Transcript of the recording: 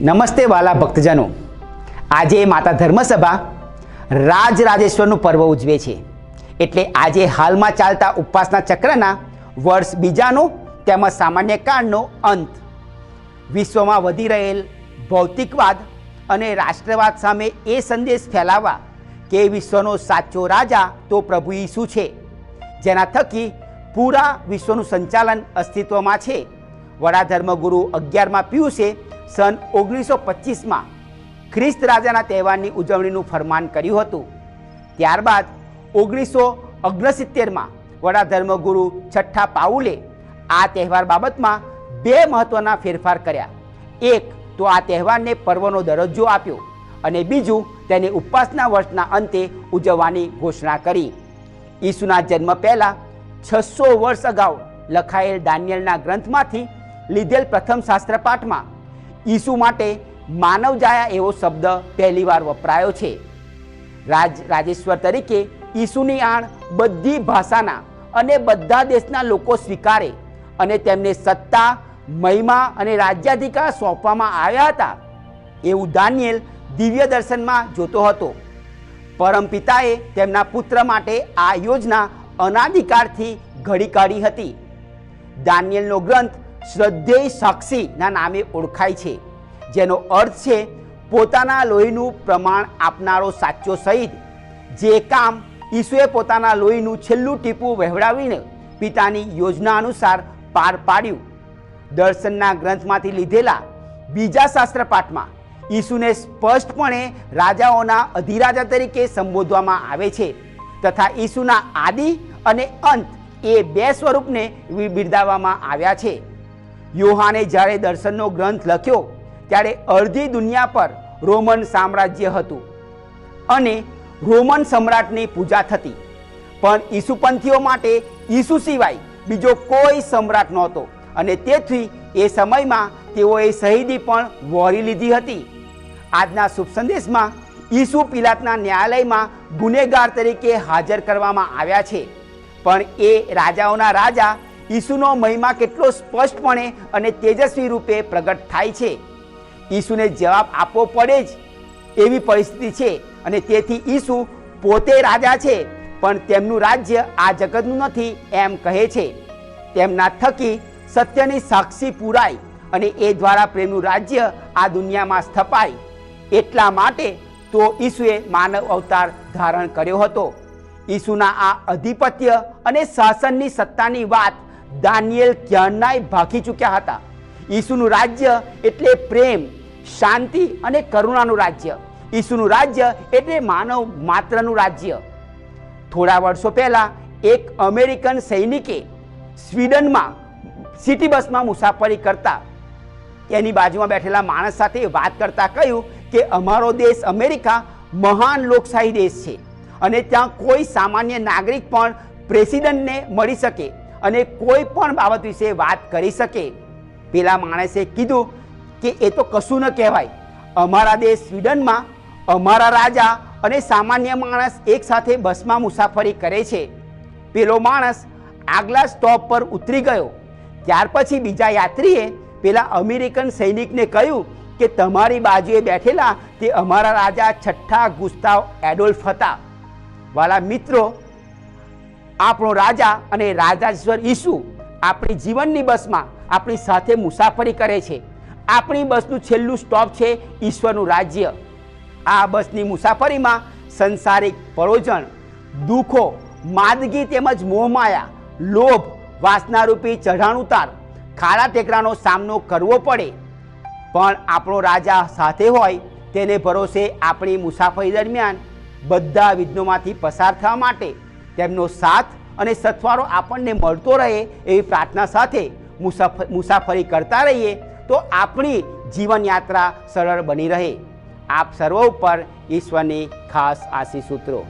નમસ્તે વાલા ભક્તજનો. આજે માતા ધર્મસભા રાજરાજેશ્વરનું પર્વ ઉજવે છે. એટલે આજે હાલમાં ચાલતા ઉપવાસના ચક્રના વર્ષ બીજાનો તેમજ સામાન્ય કાળનો અંત. વિશ્વમાં વધી રહેલ ભૌતિકવાદ અને રાષ્ટ્રવાદ સામે એ સંદેશ ફેલાવવા કે વિશ્વનો સાચો રાજા તો પ્રભુ ઈસુ છે. જેના થકી પૂરા વિશ્વનું સંચાલન અસ્તિત્વમાં છે. વડા ધર્મગુરુ અગિયારમાં પિયુસે સન ઓગણીસો પચીસમાં ખ્રિસ્ત રાજાના તહેવારની ઉજવણીનું ફરમાન કર્યું હતું. ત્યારબાદ ઓગણીસો ઓગણસિત્તેરમાં વડા ધર્મગુરુ છઠ્ઠા પાઉલે આ તહેવાર બાબતમાં બે મહત્ત્વના ફેરફાર કર્યા. એક, તો આ તહેવારને પર્વનો દરજ્જો આપ્યો અને બીજું, તેને ઉપવાસના વર્ષના અંતે ઉજવવાની ઘોષણા કરી. ઈસુના જન્મ પહેલાં છસો વર્ષ અગાઉ લખાયેલ દાનિયલના ગ્રંથમાંથી લીધેલ પ્રથમ શાસ્ત્ર પાઠમાં ઈસુ માટે માનવજાયા એવો શબ્દ પહેલીવાર વપરાયો છે. રાજ, રાજેશ્વર તરીકે ઈસુની આણ બધી ભાષાના અને બધા દેશના લોકો સ્વીકારે અને તેમને સત્તા, મહિમા અને રાજ્યાધિકાર સોંપવામાં આવ્યા હતા એવું દાનિયેલ દિવ્ય દર્શનમાં જોતો હતો. પરમપિતાએ તેમના પુત્ર માટે આ યોજના અનાધિકારથી ઘડી કાઢી હતી. દાનિયેલનો ગ્રંથ શ્રદ્ધેય સાક્ષીના નામે ઓળખાય છે, જેનો અર્થ છે પોતાના લોહીનું પ્રમાણ આપનારો સાચો શહીદ જે કામ ઈસુએ પોતાના લોહીનું છેલ્લું ટીપું વહેવડાવીને પિતાની યોજના અનુસાર પાર પાડ્યું. દર્શનના ગ્રંથમાંથી લીધેલા બીજા શાસ્ત્ર પાઠમાં ઈસુને સ્પષ્ટપણે રાજાઓના અધિરાજા તરીકે સંબોધવામાં આવે છે તથા ઈસુના આદિ અને અંત એ બે સ્વરૂપને બિરદાવવામાં આવ્યા છે. યોહાને જ્યારે દર્શનનો ગ્રંથ લખ્યો, ત્યારે અડધી દુનિયા પર રોમન સામ્રાજ્ય હતું અને રોમન સમ્રાટની પૂજા થતી. પણ ઈસુપંથીઓ માટે ઈસુ સિવાય બીજો કોઈ સમ્રાટ નહોતો અને તેથી એ સમયમાં તેઓએ શહીદી પણ વહોરી લીધી હતી. આજના શુભ સંદેશમાં ઈસુ પિલાતના ન્યાયાલયમાં ગુનેગાર તરીકે હાજર કરવામાં આવ્યા છે. પણ એ રાજાઓના રાજા ઈસુનો મહિમા કેટલો સ્પષ્ટપણે અને તેજસ્વી રૂપે પ્રગટ થાય છે. ઈસુને જવાબ આપવો પડે જ એવી પરિસ્થિતિ છે અને તેથી ઈસુ પોતે રાજા છે, પણ તેમનું રાજ્ય આ જગતનું નથી એમ કહે છે. તેમના થકી સત્યની સાક્ષી પુરાય અને એ દ્વારા પ્રેમનું રાજ્ય આ દુનિયામાં સ્થપાય. એટલા માટે તો ઈસુએ માનવ અવતાર ધારણ કર્યો હતો. ઈસુના આ અધિપત્ય અને શાસનની સત્તાની વાત દાનિયેલ ક્યારનાય ભાગી ચૂક્યા હતા. ઈસુનું રાજ્ય એટલે પ્રેમ, શાંતિ અને કરુણાનું રાજ્ય. ઈસુનું રાજ્ય એટલે માનવ માત્રનું રાજ્ય. થોડા વર્ષો પહેલાં એક અમેરિકન સૈનિકે સ્વીડનમાં સિટી બસમાં મુસાફરી કરતા એની બાજુમાં બેઠેલા માણસ સાથે વાત કરતા કહ્યું કે અમારો દેશ અમેરિકા મહાન લોકશાહી દેશ છે અને ત્યાં કોઈ સામાન્ય નાગરિક પણ પ્રેસિડન્ટને મળી શકે. અને કોઈ પણ બાબત વિશે વાત કરી શકે. પેલા માણસે કીધું કે એ તો કશું ન કહેવાય. અમારા દેશ સ્વીડનમાં અમારા રાજા અને સામાન્ય માણસ એકસાથે બસમાં મુસાફરી કરે છે. પેલો માણસ આગલા સ્ટોપ પર ઉતરી ગયો. ત્યાર પછી બીજા યાત્રીએ પેલા અમેરિકન સૈનિકને કહ્યું કે તમારી બાજુએ બેઠેલા તે અમારા રાજા છઠ્ઠા ગુસ્તાવ એડોલ્ફ હતા. વાલા મિત્રો આપણો રાજા અને રાજાશ્વર ઈસુ આપણી જીવનની બસમાં આપણી સાથે મુસાફરી કરે છે. આપણી બસનું છેલ્લું સ્ટોપ છે ઈશ્વરનું રાજ્ય. આ બસની મુસાફરીમાં સંસારિક પરોજન દુઃખો, માદગી તેમજ મોહમાયા, લોભ, વાસનારૂપી ચઢાણ ઉતાર ખાડા ટેકરાનો સામનો કરવો પડે. પણ આપણો રાજા સાથે હોય તેને ભરોસે આપણી મુસાફરી દરમિયાન બધા વિઘ્નોમાંથી પસાર થવા માટે તેમનો સાથ અને સથવારો આપણને મળતો રહે એવી પ્રાર્થના સાથે મુસાફ, મુસાફરી કરતા રહીએ તો આપણી જીવનયાત્રા સરળ બની રહે. આપ સર્વ ઉપર ઈશ્વરની ખાસ આશીષ સૂત્રો